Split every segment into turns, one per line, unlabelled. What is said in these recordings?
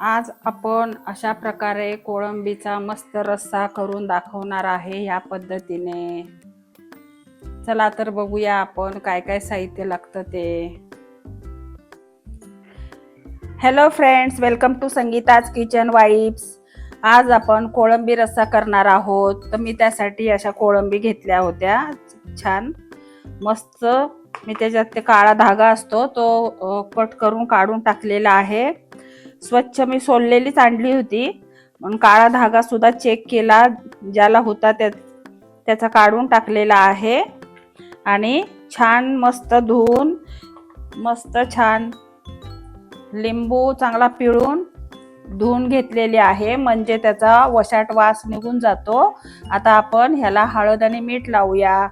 आज आपण अशा प्रकारे कोळंबीचा मस्त रस्सा करून दाखवणार आहे ह्या पद्धतीने. चला तर बघूया आपण काय काय साहित्य लागतं ते. Hello friends welcome to Sangeeta's kitchen vibes आज आपण कोळंबी रस्सा करणार आहोत. तर मी त्यासाठी अशा कोळंबी घेतल्या होत्या. छान. मस्त. मी त्याच्यात ते काळा धागा असतो तो कट करून काढून टाकलेला आहे. स्वच्छ मी सोललेलीच आणली होती. पण काळा धागा सुद्धा चेक केला ज्याला होता त्या त्याचा काढून टाकलेला आहे. आणि छान मस्त धुवून मस्त छान लिंबू चांगला पिळून धुवून घेतलेली आहे. म्हणजे त्याचा वशाट वास निघून जातो. आता आपण ह्याला हळद आणि मीठ लावूया.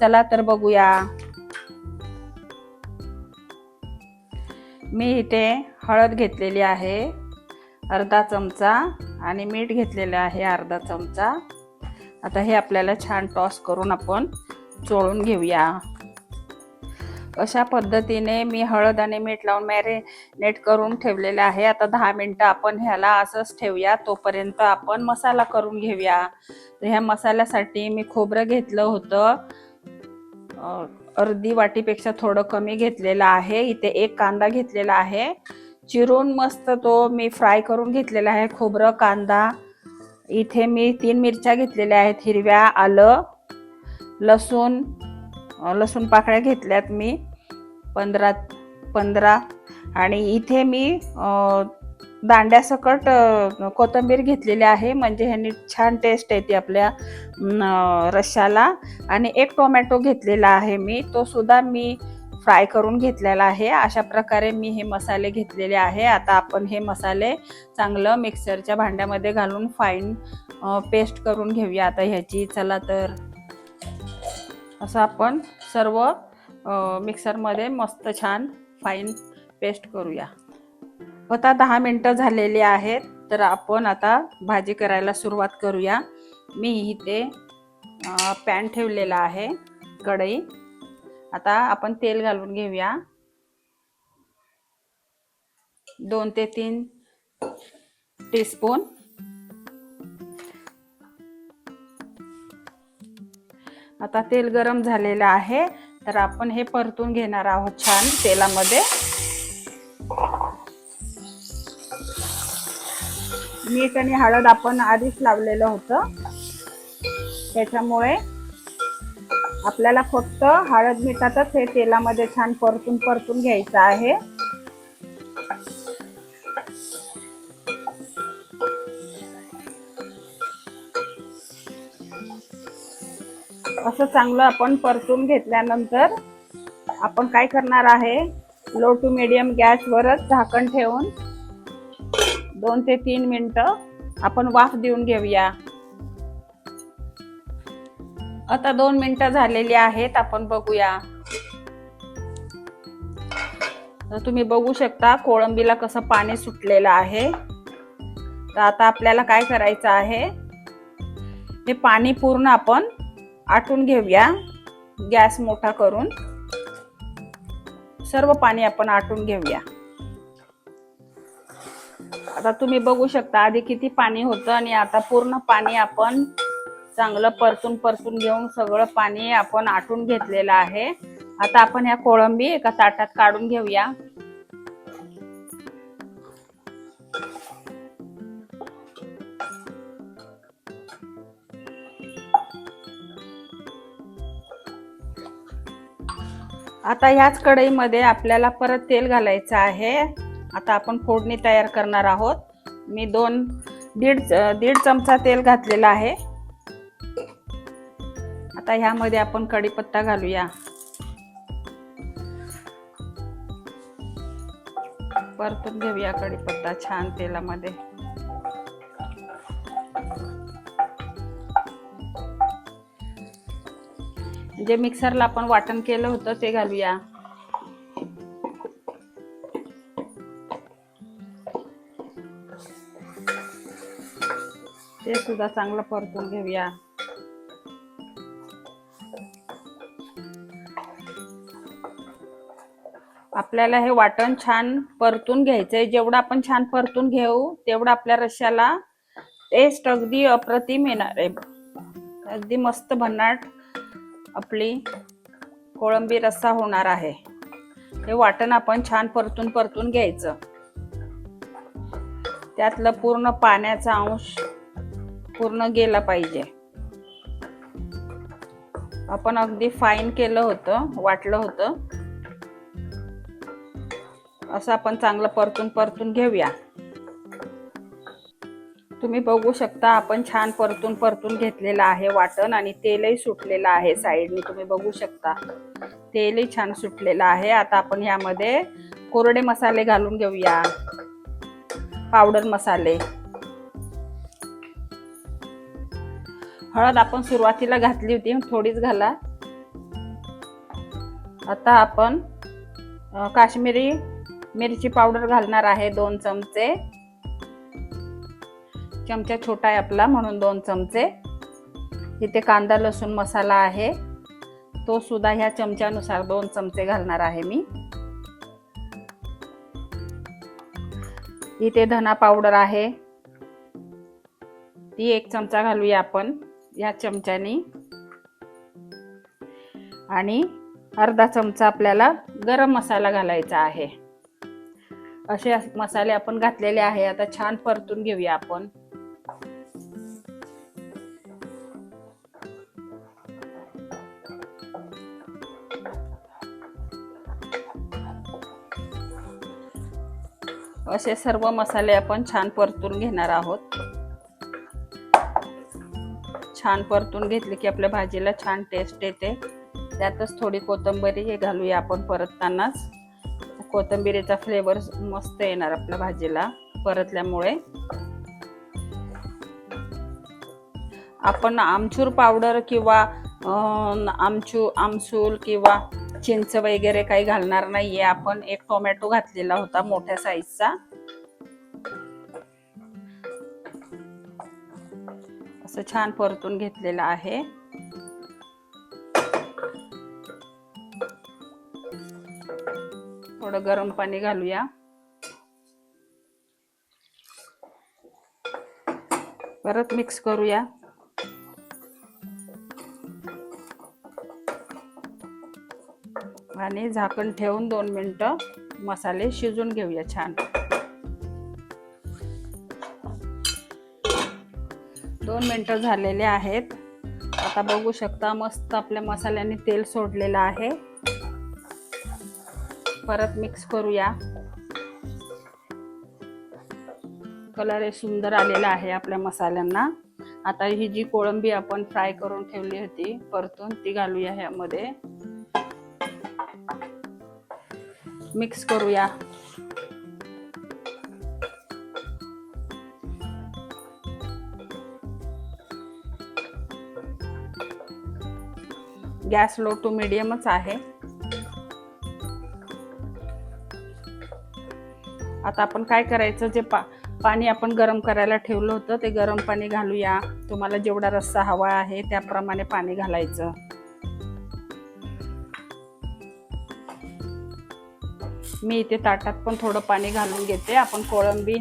चला तर बघूया. मी इथे हळद घेतलेली आहे अर्धा चमचा आणि मीठ घेतलेलं आहे अर्धा चमचा. आता हे आपल्याला छान टॉस करून आपण चोळून घेऊया. अशा पद्धतीने मी हळद आणि मीठ लावून मॅरिनेट करून ठेवलेलं आहे. आता दहा मिनटं आपण ह्याला असंच ठेवूया तोपर्यंत आपण मसाला करून घेऊया. तर ह्या मसाल्यासाठी मी खोबरं घेतलं होतं. अर्धी वाटीपेक्षा थोडं कमी घेतलेलं आहे. इथे एक कांदा घेतलेला आहे. चिरून मस्त तो मी फ्राय करून घेतलेला आहे खोबरं कांदा. इथे मी तीन मिरच्या घेतलेल्या आहेत हिरव्या आलं लसूण. लसूण पाकळ्या घेतल्यात मी पंधरा पंधरा. आणि इथे मी दांड्यासकट कोथंबीर कोथिंबीर घेतलेली आहे म्हणजे ह्यानी छान टेस्ट येते आपल्या न, आणि एक टोमॅटो घेतलेला आहे मी तो सुद्धा मी फ्राय करून घेतलेला आहे. अशा प्रकारे मी हे मसाले घेतलेले आहे. आता आपण हे मसाले चांगलं मिक्सरच्या भांड्यामध्ये घालून फाईन पेस्ट करून घेऊया. आता ह्याची चला तर असं आपण सर्व मिक्सरमध्ये मस्त छान फाईन पेस्ट करूया. आता दहा मिनटं झालेली आहेत. तर आपण आता भाजी करायला सुरुवात करूया. मी इथे पॅन ठेवलेला आहे. कढई. आता आपण तेल घालून घेऊया. दोन ते तीन टीस्पून आता तेल गरम झालेलं आहे तर आपण हे परतून घेणार आहोत छान तेलामध्ये. मीठ आणि हळद आपण आधीच लावलेलं होतं. त्याच्यामुळे आपल्याला फक्त हळद मिठातच हे तेलामध्ये छान परतून परतून घ्यायचं आहे. असं चांगलं आपण परतून घेतल्यानंतर आपण काय करणार आहे? लो टू मिडियम गॅसवरच झाकण ठेवून दोन ते तीन मिनटं आपण वाफ देऊन घेऊया. आता दोन मिनिटं झालेली आहेत आपण बघूया. तर तुम्ही बघू शकता कोळंबीला कसं पाणी सुटलेलं आहे. तर आता आपल्याला काय करायचं आहे? हे पाणी पूर्ण आपण आटून घेऊया गॅस मोठा करून. सर्व पाणी आपण आटून घेऊया. आता तुम्ही बघू शकता आधी किती पाणी होतं आणि आता पूर्ण पाणी आपण चांगलं परतून परतून घेऊन सगळं पाणी आपण आटून घेतलेलं आहे. आता आपण ह्या कोळंबी एका ताटात काढून घेऊया. आता ह्याच कढईमध्ये आपल्याला परत तेल घालायचं आहे. आता आपण फोडणी तयार करणार आहोत. मी दोन दीड दीड चमचा तेल घातलेला आहे. आता ह्यामध्ये आपण कढीपत्ता घालूया. परतून घेऊया कढीपत्ता छान तेलामध्ये. जे मिक्सरला आपण वाटण केलं होतं ते घालूया. ते सुद्धा चांगलं परतून घेऊया. आपल्याला हे वाटण छान परतून घ्यायचंय. जेवढं आपण छान परतून घेऊ तेवढं आपल्या रश्याला टेस्ट अगदी अप्रतिम येणार आहे. अगदी मस्त भन्नाट आपली कोळंबी रस्सा होणार आहे. हे वाटण आपण छान परतून परतून घ्यायचं. त्यातलं पूर्ण पाण्याचा अंश पूर्ण गेला पाहिजे. आपण अगदी फाईन केलं होतं वाटलं होतं. असं आपण चांगलं परतून परतून घेऊया. तुम्ही बघू शकता आपण छान परतून परतून घेतलेलं आहे वाटण आणि तेलही सुटलेलं आहे साईडने. तुम्ही बघू शकता तेलही छान सुटलेलं आहे. आता आपण यामध्ये कोरडे मसाले घालून घेऊया. पावडर मसाले. हळद आपण सुरुवातीला घातली होती थोडीच घाला. आता आपण काश्मीरी मिरची पावडर घालणार आहे दोन चमचे. चमचा छोटा आहे आपला म्हणून दोन चमचे. इथे कांदा लसूण मसाला आहे. तो सुद्धा ह्या चमच्यानुसार दोन चमचे घालणार आहे मी. इथे धना पावडर आहे. ती एक चमचा घालूया आपण या चमच्यानी. आणि अर्धा चमचा आपल्याला गरम मसाला घालायचा आहे. असे मसाले आपण घातलेले आहे. आता छान परतून घेऊया आपण. असे सर्व मसाले आपण छान परतून घेणार आहोत. छान परतून घेतले की आपल्या भाजीला छान टेस्ट येते. त्यातच थोडी कोथंबरी हे घालूया आपण परततानाच. कोथिंबीरीचा फ्लेवर मस्त येणार आपल्या भाजीला परतल्यामुळे. आपण आमचूर पावडर किंवा आमचू आमसूल किंवा चिंच वगैरे काही घालणार नाहीये. आपण एक टोमॅटो घातलेला होता मोठ्या साईजचा असं छान परतून घेतलेलं आहे. थोडं गरम पाणी घालूया. परत मिक्स करूया. आणि झाकण ठेवून दोन मिनिटं मसाले शिजून घेऊया छान. दोन मिनटं झालेले आहेत. आता बघू शकता मस्त आपल्या मसाल्याने तेल सोडलेलं आहे. परत मिक्स करूया. कलर सुंदर आलेला आहे आपल्या मसाल्यांना. आता ही जी कोळंबी आपण फ्राय करून ठेवली होती परतून ती घालूया ह्यामध्ये. मिक्स करूया. गॅस लो टू मिडियमच आहे. आता आपण काय करायचं जे पा पाणी आपण गरम करायला ठेवलं होतं ते गरम पाणी घालूया. तुम्हाला जेवढा रस्सा हवा आहे त्याप्रमाणे पाणी घालायचं. मी इथे ताटात पण थोडं पाणी घालून घेते. आपण कोळंबी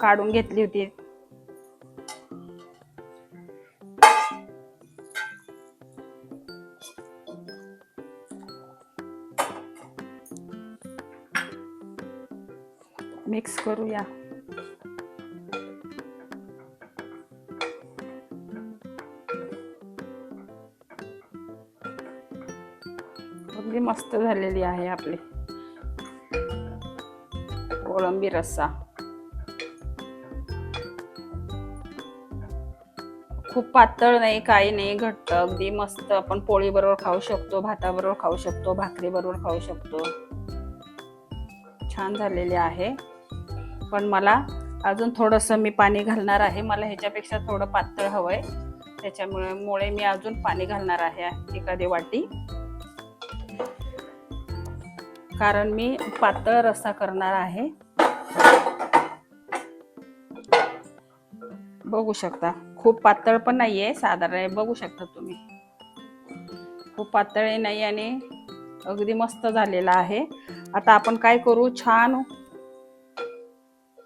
काढून घेतली होती. मिक्स करूया. अगदी मस्त झालेली आहे आपली. कोळंबी रस्सा. खूप पातळ नाही काही नाही घट्ट. अगदी मस्त. आपण पोळी बरोबर खाऊ शकतो भाताबरोबर खाऊ शकतो भाकरी बरोबर खाऊ शकतो. छान झालेली आहे. पण मला अजून थोडंसं मी पाणी घालणार आहे. मला ह्याच्यापेक्षा थोडं पातळ हवं आहे त्याच्यामुळे मुळे मी अजून पाणी घालणार आहे एखादी वाटी. कारण मी पातळ रस्सा करणार आहे. बघू शकता. खूप पातळ पण नाहीये साधारण बघू शकता तुम्ही. खूप पातळही नाही आणि अगदी मस्त झालेला आहे. आता आपण काय करू? छान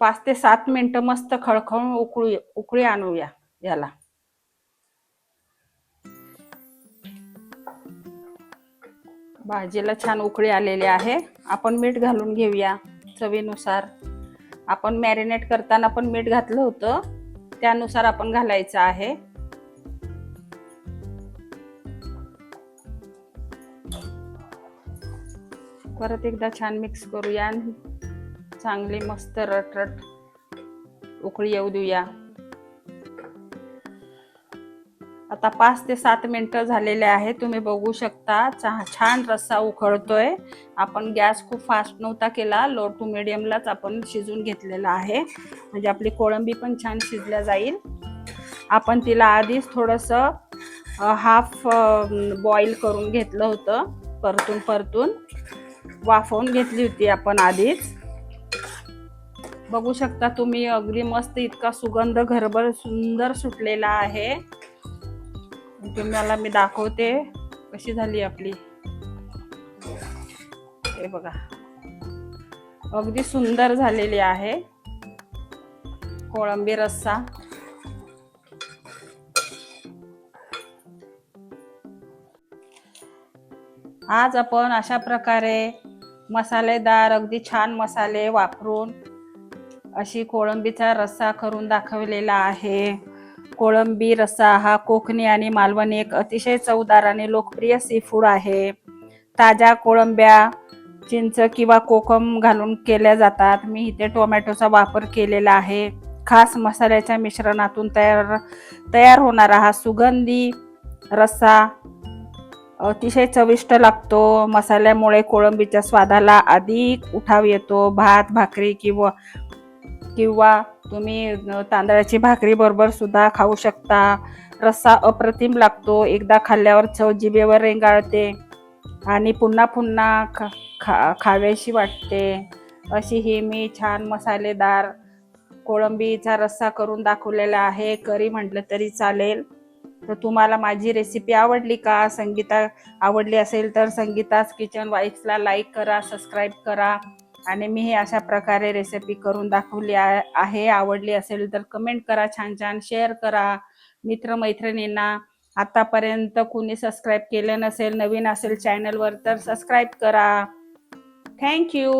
पाच ते सात मिनटं मस्त खळखळून उकळू उकळी आणूया याला. भाजीला छान उकळी आलेली आहे. आपण मीठ घालून घेऊया चवीनुसार. आपण मॅरिनेट करताना पण मीठ घातलं होतं. त्यानुसार आपण घालायचं आहे. परत एकदा छान मिक्स करूया. आणि चांगली मस्त रटरट. उकळी येऊ देऊया. आता पाच ते सात मिनटं झालेले आहे तुम्ही बघू शकता छान रस्सा उकळतोय आपण गॅस खूप फास्ट नव्हता केला. लो टू मिडियमलाच आपण शिजून घेतलेला आहे. म्हणजे आपली कोळंबी पण छान शिजल्या जाईल. आपण तिला आधीच थोडंसं हाफ बॉईल करून घेतलं होतं. परतून परतून. वाफवून घेतली होती आपण आधीच. बघू शकता तुम्ही अगदी मस्त इतका सुगंध घरभर सुंदर सुटलेला आहे. तुम्हाला मी दाखवते कशी झाली आपली. हे बघा. अगदी सुंदर झालेली आहे. कोळंबी रस्सा. आज आपण अशा प्रकारे मसालेदार अगदी छान मसाले वापरून अशी कोळंबीचा रस्सा करून दाखवलेला आहे. कोळंबी रस्सा हा कोकणी आणि मालवणी एक अतिशय चवदार आणि लोकप्रिय सी फूड आहे. ताज्या कोळंब्या चिंच किंवा कोकम घालून केल्या जातात. मी इथे टोमॅटोचा वापर केलेला आहे. खास मसाल्याच्या मिश्रणातून तयार तयार होणारा हा सुगंधी रस्सा अतिशय चविष्ट लागतो. मसाल्यामुळे कोळंबीच्या स्वादाला अधिक उठाव येतो. भात भाकरी किंवा किंवा तुम्ही तांदळाची भाकरी बरोबर सुद्धा खाऊ शकता. रस्सा अप्रतिम लागतो. एकदा खाल्ल्यावर चव जिभेवर रेंगाळते आणि पुन्हा पुन्हा खा खा खाव्याशी वाटते. अशी ही मी छान मसालेदार कोळंबीचा रस्सा करून दाखवलेला आहे. करी म्हटलं तरी चालेल. तर तुम्हाला माझी रेसिपी आवडली का? संगीता आवडली असेल तर संगीताच किचन वाईफ्सला लाईक करा सबस्क्राईब करा. आणि मी हे अशा प्रकारे रेसिपी करून दाखवली आहे. आवडली असेल तर कमेंट करा छान छान शेअर करा. मित्रमैत्रिणींना आतापर्यंत कुणी सबस्क्राईब केलं नसेल नवीन असेल चॅनलवर तर सबस्क्राईब करा. थँक्यू